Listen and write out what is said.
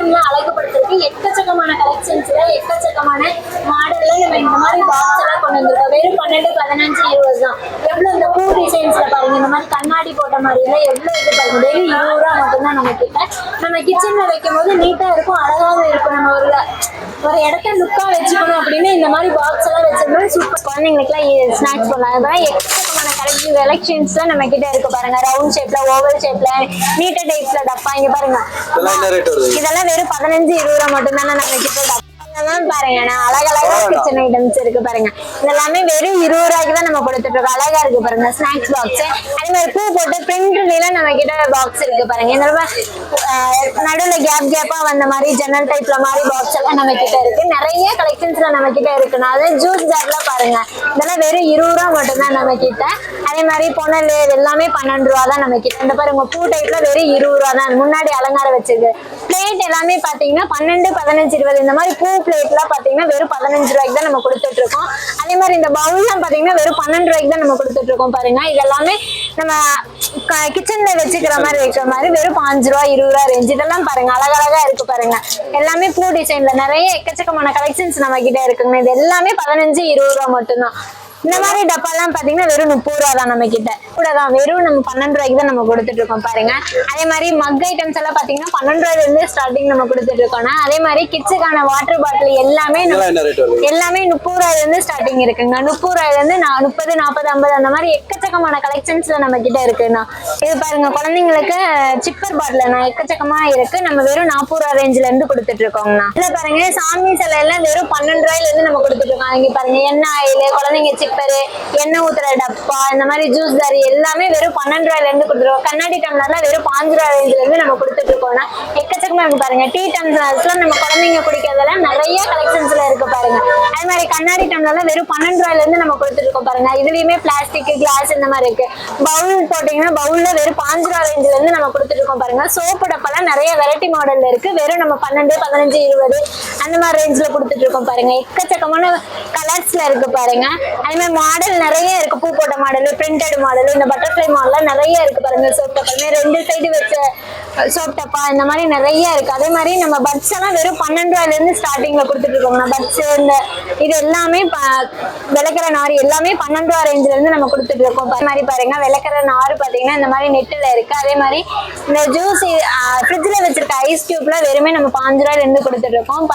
கிச்சன்ல அழகுபடுத்துறதுக்கு எக்கச்சக்கமான கலெக்ஷன்ஸ்ல எக்கச்சக்கமான மாடல்ல நம்ம இந்த மாதிரி பாக்ஸ் எல்லாம் கொண்டு வந்திருக்கோம். வெறும் பன்னெண்டு பதினஞ்சு இருபது தான் எவ்வளவு இந்த பூ டிசைன்ஸ்ல பாருங்க இந்த மாதிரி கண்ணாடி போட்ட மாதிரி எல்லாம் எவ்வளவு இது பாருங்க வெறும் இருபது ரூபா மட்டும்தான் நம்ம கிட்ட. நம்ம கிச்சன்ல வைக்கும் போது நீட்டா இருக்கும் அழகாவும் இருக்கும். நம்ம ஒரு ஒரு இடத்த லுக்கா வச்சுக்கணும் அப்படின்னு இந்த மாதிரி பாக்ஸ் எல்லாம் வச்சிருந்தோம் சூப்பர் குழந்தைங்களுக்குலாம் ஸ்நாக்ஸ் பண்ணலாம் அதெல்லாம் எக்கச்சக்கமான கலெக்ஷன் கலெக்ஷன்ஸ் நம்ம கிட்ட இருக்கு பாருங்க. ரவுண்ட் ஷேப்ல ஓவல் ஷேப்ல நீட்ட டைப்ஸ்ல டப்பா இங்க பாருங்க. இதெல்லாம் வெறும் பதினஞ்சு இருபது ரூபா மட்டும் தானே நம்ம கிட்ட இதெல்லாம் பாருங்க. நான் அழகழகா கிச்சன் ஐட்டம்ஸ் இருக்கு பாருங்க. இதெல்லாமே வெறும் இருபது ரூபாய்க்கு தான் நம்ம கொடுத்துட்டு இருக்கோம் அழகா இருக்கு பாருங்க. ஸ்நாக்ஸ் பாக்ஸ் அதே மாதிரி பூ போட்டு பிரிண்ட்ல நம்ம கிட்ட பாக்ஸ் இருக்கு பாருங்க. இந்த நடுவுல கேப் கேப்பா வந்த மாதிரி ஜன்னல் டைப்ல மாதிரி பாக்ஸ் எல்லாம் நம்ம கிட்ட இருக்கு. நிறைய கலெக்ஷன்ஸ்ல நம்ம கிட்ட இருக்குன்னா அது ஜூஸ் ஜார்ல பாருங்க. இதெல்லாம் வெறும் இருபது ரூபா மட்டும் தான் நம்ம கிட்ட அதே மாதிரி பொனல் இது எல்லாமே பன்னெண்டு ரூபா தான் நம்ம கிட்ட இந்த பாருங்க பூ டைப்ல வெறும் இருபது ரூபா தான். முன்னாடி அலங்காரம் வச்சிருக்கு பிளேட் எல்லாமே பாத்தீங்கன்னா பன்னெண்டு பதினஞ்சு இருபது இந்த மாதிரி பூ பிளேட்லாம் பாத்தீங்கன்னா வெறும் பதினஞ்சு ரூபாய்க்கு தான் நம்ம கொடுத்துட்டு இருக்கோம். அதே மாதிரி இந்த பவுல்லாம் பாத்தீங்கன்னா வெறும் பன்னெண்டு ரூபாய்க்கு தான் நம்ம கொடுத்துட்டு இருக்கோம் பாருங்க. இது எல்லாமே நம்ம கிச்சன்ல வச்சுக்கிற மாதிரி வைக்கிற மாதிரி வெறும் பாஞ்சு ரூபா இருபது ரூபா ரேஞ்சு இதெல்லாம் பாருங்க. அழகழகா இருக்கு பாருங்க. எல்லாமே பூ டிசைன்ல நிறைய எக்கச்சக்கமான கலெக்ஷன்ஸ் நம்ம கிட்ட இருக்குங்க. இது எல்லாமே பதினஞ்சு இருபது ரூபா மட்டும்தான். இந்த மாதிரி டப்பாலாம் பாத்தீங்கன்னா வெறும் முப்பது ரூபா தான் நம்ம கிட்ட கூட தான் வெறும் நம்ம பன்னெண்டு ரூபாய்க்கு தான் நம்ம கொடுத்துட்டு இருக்கோம் பாருங்க. அதே மாதிரி மக் ஐட்டம்ஸ் எல்லாம் பாத்தீங்கன்னா பன்னெண்டு ரூபாயில இருந்து ஸ்டார்டிங் நம்ம கொடுத்துட்டு இருக்கோம்னா அதே மாதிரி கிட்ஸுக்கான வாட்டர் பாட்டில் எல்லாமே எல்லாமே முப்பது ரூபாயில இருந்து ஸ்டார்டிங் இருக்குங்க. முப்பது ரூபாயில இருந்து நான் முப்பது நாற்பது ஐம்பது அந்த மாதிரி எக்கச்சக்கமான கலெக்ஷன்ஸ்ல நம்ம கிட்ட இருக்குண்ணா. இது பாருங்க குழந்தைங்களுக்கு சிப்பர் பாட்டில் எக்கச்சக்கமா இருக்கு. நம்ம வெறும் நாற்பது ரூபா ரேஞ்சில இருந்து கொடுத்துட்டு இருக்கோம்னா இதுல பாருங்க சாமி சிலை எல்லாம் வெறும் பன்னெண்டு ரூபாயில இருந்து நம்ம கொடுத்துட்டு இருக்கோம். இங்க பாருங்க எண்ணெய் ஆயில் குழந்தைங்க சிப்பரு எண்ணெய் ஊத்துற டப்பா இந்த மாதிரி ஜூஸ் தாரி எல்லாமே வெறும் பன்னெண்டு ரூபாயில இருந்து கொடுத்துருவோம் கண்ணாடி டம்ளர்லாம் வெறும் பாஞ்சு ரூபா ரேஞ்சில இருந்து நம்ம கொடுத்துட்டு இருக்கோம்னா எக்கச்சக்கமா இருக்கு பாருங்க டீ டம்ளர்ஸ்லாம் நம்ம குழந்தைங்க குடிக்கிறதெல்லாம் நிறைய கலெக்ஷன்ஸ்ல இருக்கு பாருங்க. அது மாதிரி கண்ணாடி டம்ளர்லாம் வெறும் பன்னெண்டு ரூபாயில இருந்து நம்ம கொடுத்துட்டு இருக்கோம் பாருங்க. இதுலயுமே பிளாஸ்டிக் கிளாஸ் இந்த மாதிரி இருக்கு. பவுல் போட்டீங்கன்னா பவுல்ல வெறும் பாஞ்சு ரூபா ரேஞ்சில இருந்து நம்ம கொடுத்துட்டு இருக்கோம் பாருங்க. சோப்பு டப்பெல்லாம் நிறைய வெரைட்டி மாடல்ல இருக்கு. வெறும் நம்ம பன்னெண்டு பதினஞ்சு இருபது அந்த மாதிரி ரேஞ்சில கொடுத்துட்டு இருக்கோம் பாருங்க. எக்கச்சக்கமான கலர்ஸ்ல இருக்கு பாருங்க. அதே மாதிரி மாடல் நிறைய இருக்கு. பூ போட்ட மாடல் பிரிண்டட் மாடல் இந்த பட்டர்ஃப்ளை மாடல் நிறைய இருக்கு பாருங்க. சோப்பு டப்பல் ரெண்டு சைடு வச்ச சோட்டப்பா இந்த மாதிரி நிறைய இருக்கு. அதே மாதிரி நம்ம பட்ஸ் எல்லாம் வெறும் பன்னெண்டு ரூபாயில இருந்து ஸ்டார்டிங்ல கொடுத்துட்டு இருக்கோம். பட்ஸ் இந்த இது எல்லாமே ப- நார் எல்லாமே பன்னெண்டு ரூபா ரேஞ்சில இருந்து நம்ம கொடுத்துட்டு இருக்கோம். அதே மாதிரி பாருங்க விளக்கிற நார் பாத்தீங்கன்னா இந்த மாதிரி நெட்டில் இருக்கு. அதே மாதிரி இந்த ஜூஸ் ஃப்ரிட்ஜ்ல வச்சிருக்க ஐஸ் கியூப்ல வெறுமே நம்ம பாஞ்சு ரூபாயில இருந்து கொடுத்துட்டு இருக்கோம்.